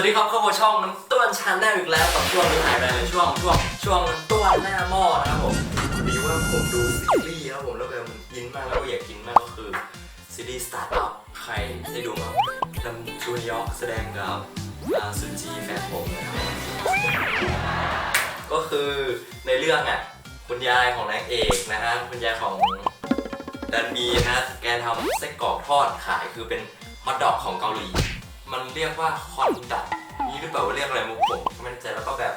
วัสดีครับเข้ามาช่องน้ำต้วนชาแนลอีกแล้วกับช่วงนี้หายไปเลยช่วงช่วงช่วงน้ำต้วนหน้าหม้อนะครับผมพอดีว่าผมดูซีรีส์ครับผมแล้วแบบยินมากแล้วก็อยากกินมากก็คือซีรีส์สตาร์ทอัพใครได้ดูมั้งนำจูนยอกแสดงกับอาซุจีแฟนผมนะครับก็คือในเรื่องอะคุณยายของนางเอกนะฮะคุณยายของดันมีนะแกทำไส้กรอกทอดขายคือเป็นฮอทดอกของเกาหลี มันเรียกว่าคอนดักนี่หรือเปล่าว่าเรียกอะไรมุกผมไม่แน่ใจแล้วก็แบบ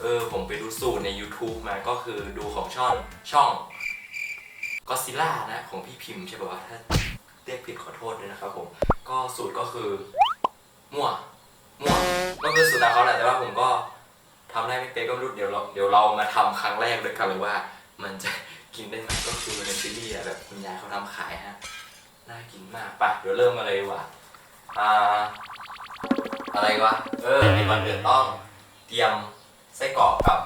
เออผมไปดูสูตรใน YouTube มาก็คือดูของช่องช่องก็ซิล่านะ ของพี่พิมพ์ใช่ป่าวถ้าเรียกผิดขอโทษด้วยนะครับผม ก็สูตรก็คือมั่วมั่วก็คือสูตรตามเขาแหละแต่ว่าผมก็ทำได้ไม่เป็นก็ไม่รู้เดี๋ยวเราเดี๋ยวเรามาทำครั้งแรกเลยกันเลยว่า มันจะกินได้ไหมก็คือในซีรีส์อะแบบคุณยายเขาทำขายฮะน่ากินมากไปเดี๋ยวเริ่มมาเลยว่า อ่า อะไรวะ เออในวันอื่นต้องเตรียมไส้กรอกกับ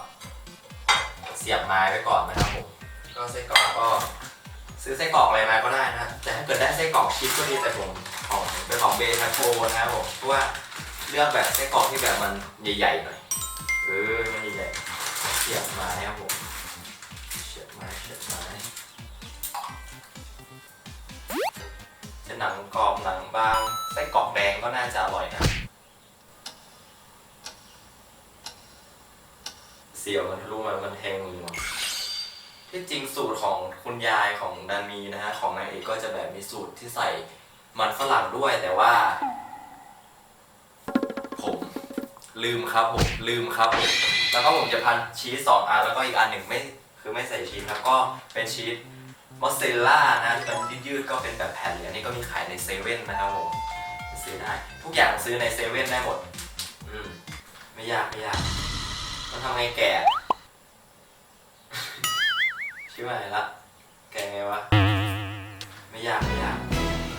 เสียบไม้ไว้ก่อนนะครับผม ก็ไส้กรอกก็ ซื้อไส้กรอกอะไรมาก็ได้นะ แต่ถ้าเกิดได้ไส้กรอกชิปก็ดีแต่ผมของเป็นของเบทาโกนะครับผมเพราะว่าเลือกแบบไส้กรอกที่แบบมันใหญ่ๆหน่อย เออมันใหญ่ๆเสียบไม้ครับผม หนังกรอบหนังบางไส้กรอกแดงก็น่าจะอร่อยนะเสียวมันทะลุมันมันแทงมือมาที่จริงสูตรของคุณยายของดานีนะฮะของนางเอกก็จะแบบมีสูตรที่ใส่มันฝรั่งด้วยแต่ว่า ผมลืมครับผมลืมครับผมแล้วก็ผมจะพันชีสสองอันแล้วก็อีกอันหนึ่งไม่คือไม่ใส่ชีสครับก็เป็นชีส มอสเรลล่านะที่มันยืดๆก็เป็นแบบแผ่นเหลยอันนี้ก็มีขายในเซเว่นนะครับผมซื้อได้ ทุกอย่างซื้อในเซเว่นได้หมด อืม ไม่ยากไม่ยากต้องทำไงแกะชื่อว่าอะไรละ แกะไงวะ ไม่ยากไม่ยาก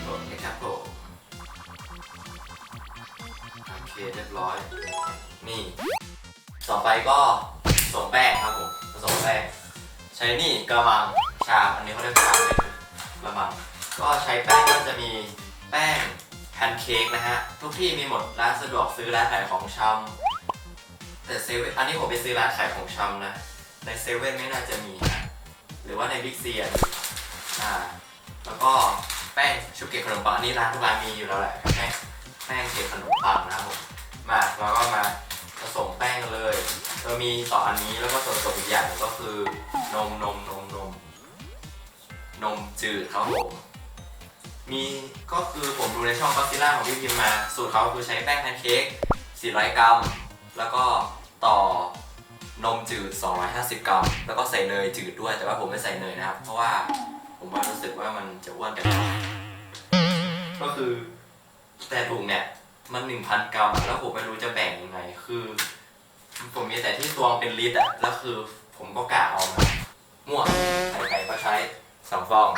กดนะครับผมโอเคเรียบร้อย นี่ ต่อไปก็ผสมแป้งครับผมผสมแป้งใช้นี่กระมัง ชามอันนี้เขาเรียกชามไม่ถูกระมังก็ใช้แป้งก็จะมีแป้งแพนเค้กนะฮะ ทุกที่มีหมดร้านสะดวกซื้อร้านขายของชำแต่เซเว่นอันนี้ผมไปซื้อร้านขายของชำนะ ในเซเว่นไม่น่าจะมีนะหรือว่าในบิ๊กซีอะอ่าแล้วก็แป้งชุบเกล็ดขนมปังอันนี้ร้านทุกร้านมีอยู่แล้วแหละแป้งแป้งเกล็ดขนมปังนะผมมาแล้วก็มาผสมแป้งเลยเรามีต่ออันนี้แล้วก็ส่วนผสมอีกอย่างก็คือนมนมนม นมจืดครับผมมีก็คือผมดูในช่องก็ซิล่าของพี่พิมมา สูตรเขาคือใช้แป้งแพนเค้ก 400 กรัม แล้วก็ต่อนมจืด 250 กรัม แล้วก็ใส่เนยจืดด้วย แต่ว่าผมไม่ใส่เนยนะครับ เพราะว่าผมว่ารู้สึกว่ามันจะอ้วนกันก็คือแต่ถุงเนี่ยมัน 1,000 กรัม แล้วผมไม่รู้จะแบ่งยังไง คือ ผมมีแต่ที่ตวงเป็นลิตรอะแล้วคือผมก็กะเอานะ สองฟอง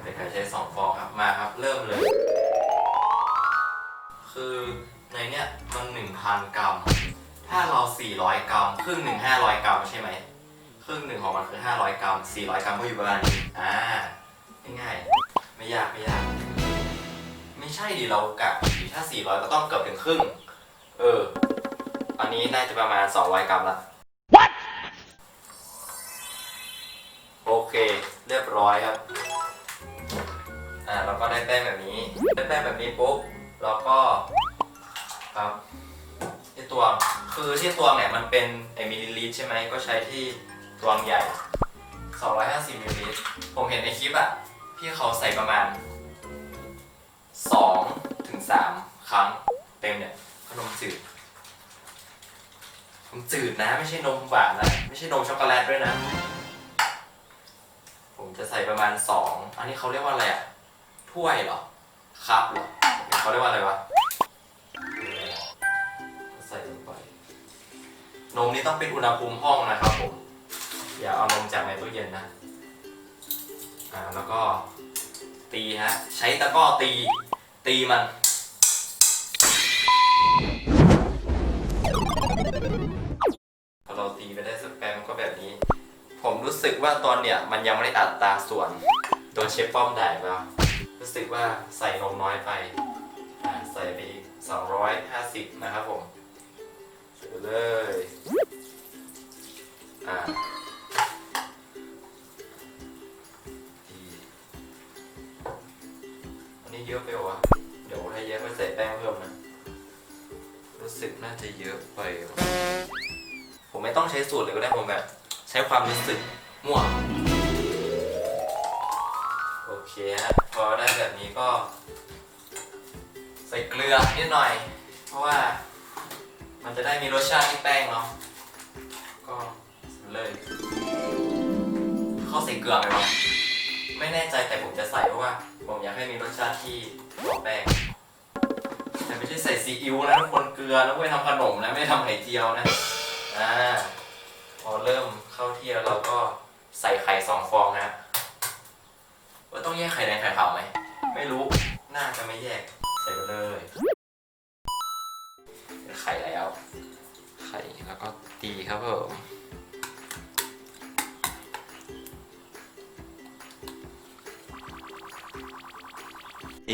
ไข่ไก่ใช้สองฟองครับมาครับ เริ่มเลย คือในเนี้ยมัน1,000กรัม ถ้าเรา400กรัม ครึ่งหนึ่ง500กรัมใช่ไหม ครึ่งหนึ่งของมันคือ500กรัม400กรัมก็อยู่ประมาณนี้อ่าง่ายๆไม่ยากไม่ยาก ไม่ใช่ดิเรากะผิดถ้า400ก็ต้องเกือบถึงครึ่ง เออ อันนี้น่าจะประมาณ200กรัมละ เคเรียบร้อยครับ อ่าเราก็ได้แป้งแบบนี้ได้แป้งแบบนี้ปุ๊บเราก็ครับที่ตวงคือที่ตวงเนี่ยมันเป็นไอมิลลิลิตรใช่ไหมก็ใช้ที่ตวงใหญ่ 250มิลลิลิตรผมเห็นในคลิปอะพี่เขาใส่ประมาณ2ถึง3ครั้งเต็มเนี่ยขนมจืดนมจืดนะไม่ใช่นมหวานนะไม่ใช่นมช็อกโกแลตด้วยนะ ผมจะใส่ประมาณสองอันนี้เขาเรียกว่าอะไรอะถ้วยเหรอครับเหรอเขาเรียกว่าอะไรวะใส่ลงไปนมนี่ต้องเป็นอุณหภูมิห้องนะครับผมอย่าเอานมจากในตู้เย็นนะอ่าแล้วก็ตีฮะใช้ตะก้อตีตีมัน สึกว่าตอนเนี้ยมันยังไม่ได้อัดตาส่วนโดนเชฟป้อมด่าปล้วรู้สึกว่าใส่นมน้อยไปอ่าใส่ไปอีก250 นะครับผมใส่ไปเลยอ่าอันนี้เยอะไปวะเดี๋ยวถ้าเยอะไปใส่แป้งเพิ่มนะ รู้สึกน่าจะเยอะไปวะผมไม่ต้องใช้สูตรเลยก็ได้ผมแบบใช้ความรู้สึก ม่วโอเคฮะพอได้แบบนี้ก็ ใส่เกลือนิดหน่อย เพราะว่ามันจะได้มีรสชาติที่แป้งเนาะก็เลยเข้าใส่เกลือไหมวะไม่แน่ใจแต่ผมจะใส่เพราะว่า ผมอยากให้มีรสชาติที่ตัวแป้งแต่ไม่ใช่ใส่ซีอิ๊วนะทุกคนเกลือแล้วไว้ทำขนมนะไม่ได้ทำไข่เจียวนะอ่าพอเริ่มเข้าที่แล้วเราก็ ใส่ไข่สองฟองนะว่าต้องแยกไข่แดงไข่ขาวไหม ไม่รู้ น่าจะไม่แยก ใส่ไปเลยไข่แล้ว ไข่แล้วก็ตีครับผม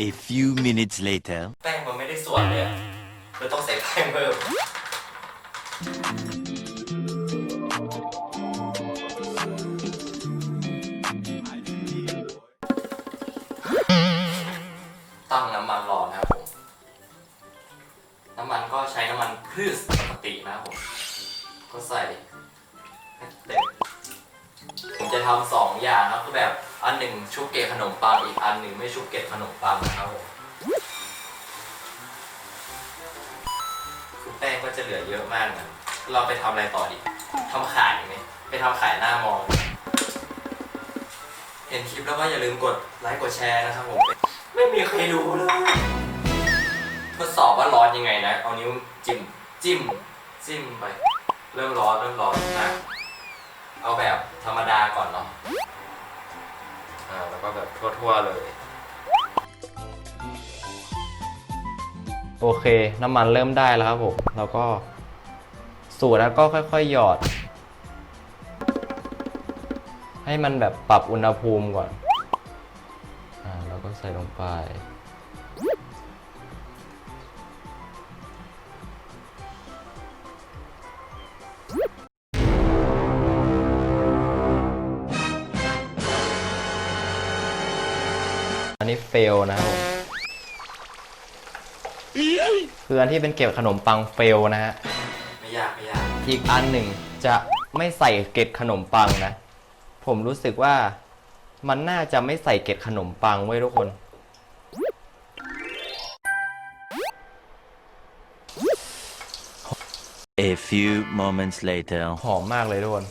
A few minutes later. แป้งมันไม่ได้ส่วนเลยอะคือต้องใส่แป้งเพิ่ม ตินะผม ก็ใส่เต็มผมจะทำสองอย่างครับคือแบบอันหนึ่งชุบเกล็ดขนมปังอีกอันหนึ่งไม่ชุบเกล็ดขนมปังนะครับผมคือแป้งก็จะเหลือเยอะมากนะเราไปทำอะไรต่อดีทำขายไหมไปทำขายหน้ามอง เห็นคลิปแล้วก็อย่าลืมกดไลค์กดแชร์นะครับผมไม่มีใครรู้เลยทดสอบว่าร้อนยังไงนะ เอานิ้วจิ้มจิ้ม จิ้มไป เริ่มร้อนเริ่มร้อนนะเอาแบบธรรมดาก่อนเนาะอ่าแล้วก็แบบทั่วๆเลย โอเค น้ำมันเริ่มได้แล้วครับผมแล้วก็สูตรแล้วก็ค่อยๆหยอด ให้มันแบบปรับอุณหภูมิก่อนอ่าแล้วก็ใส่ลงไป อันนี้เฟลนะครับผมคืออันที่เป็นเก็บขนมปังเฟลนะฮะ ไม่ยากไม่ยาก อีกอันหนึ่งจะไม่ใส่เกล็ดขนมปังนะ ผมรู้สึกว่ามันน่าจะไม่ใส่เกล็ดขนมปังไว้ยทุกคน A few moments later. หอมมากเลยทุกคน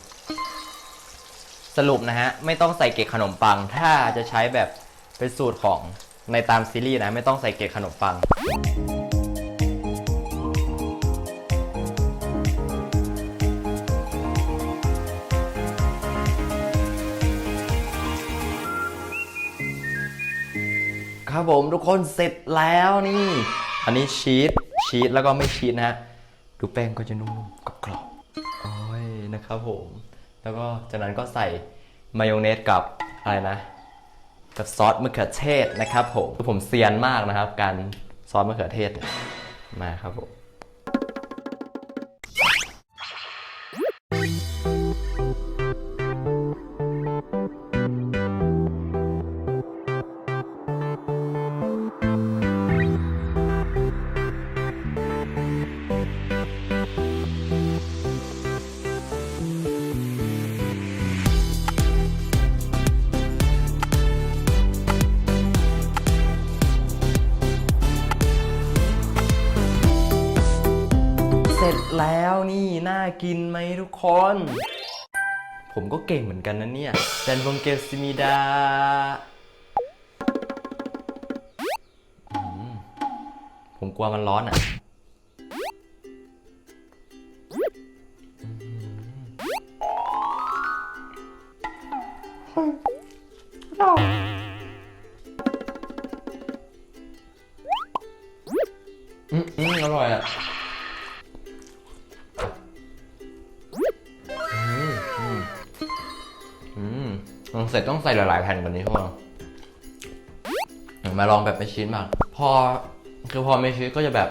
สรุปนะฮะ ไม่ต้องใส่เกล็ดขนมปัง ถ้าจะใช้แบบ เป็นสูตรของในตามซีรีส์นะ ไม่ต้องใส่เกล็ดขนมปัง ครับผมทุกคนเสร็จแล้วนี่ อันนี้ชีสชีสแล้วก็ไม่ชีสนะฮะดูแป้งก็จะนุ่มๆกับกรอบๆโอ้ยนะครับผม แล้วก็จากนั้นก็ใส่มายองเนสกับอะไรนะ กับซอสมะเขือเทศนะครับผมคือผมเซียนมากนะครับ การซอสมะเขือเทศมาครับผม ทุกคน ผมก็เก่งเหมือนกันนะเนี่ยแซนวงเกลซิมิดาผมกลัวมันร้อนอะ อืมอร่อยอะ เสร็จต้องใส่หลาย ๆ แผ่นกว่านี้ทุกคนมาลองแบบไม่ชิ้นมาก พอคือพอไม่ชิ้นก็จะแบบ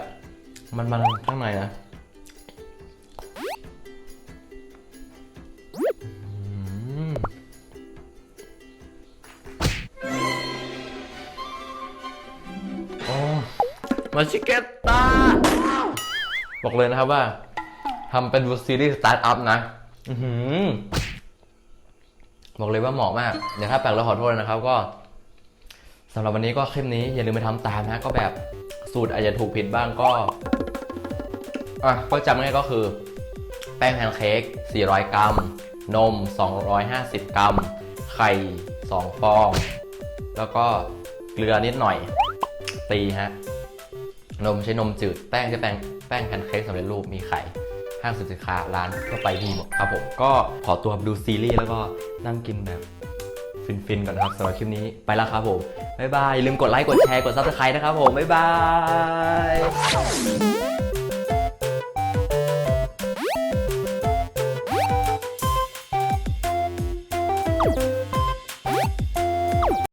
มันมันข้างในนะมาชิเกตตาบอกเลยนะครับว่าทำเป็นซีรีส์สตาร์ทอัพนะ อือหือ บอกเลยว่าเหมาะมากเดี๋ยวถ้าแปลกแล้วขอโทษนะครับก็สำหรับวันนี้ก็คลิปนี้อย่าลืมไปทำตามนะก็แบบสูตรอาจจะถูกผิดบ้างก็อะก็จำง่ายก็คือ แป้งแพนเค้ก 400 กรัม นม 250 กรัม ไข่ 2 ฟอง แล้วก็เกลือนิดหน่อย ตีฮะ นมใช้นมจืด แป้งใช้แป้งแป้งแพนเค้กสำเร็จรูปมีไข่ ห้างสินค้าร้านก็ไปทีหมดครับผมก็ขอตัวไปดูซีรีส์แล้วก็นั่งกินแบบฟินๆก่อนนะครับสำหรับคลิปนี้ไปแล้วครับผมบ๊ายบายอย่าลืมกดไลค์กดแชร์กดซับสไครต์นะครับผมบ๊ายบาย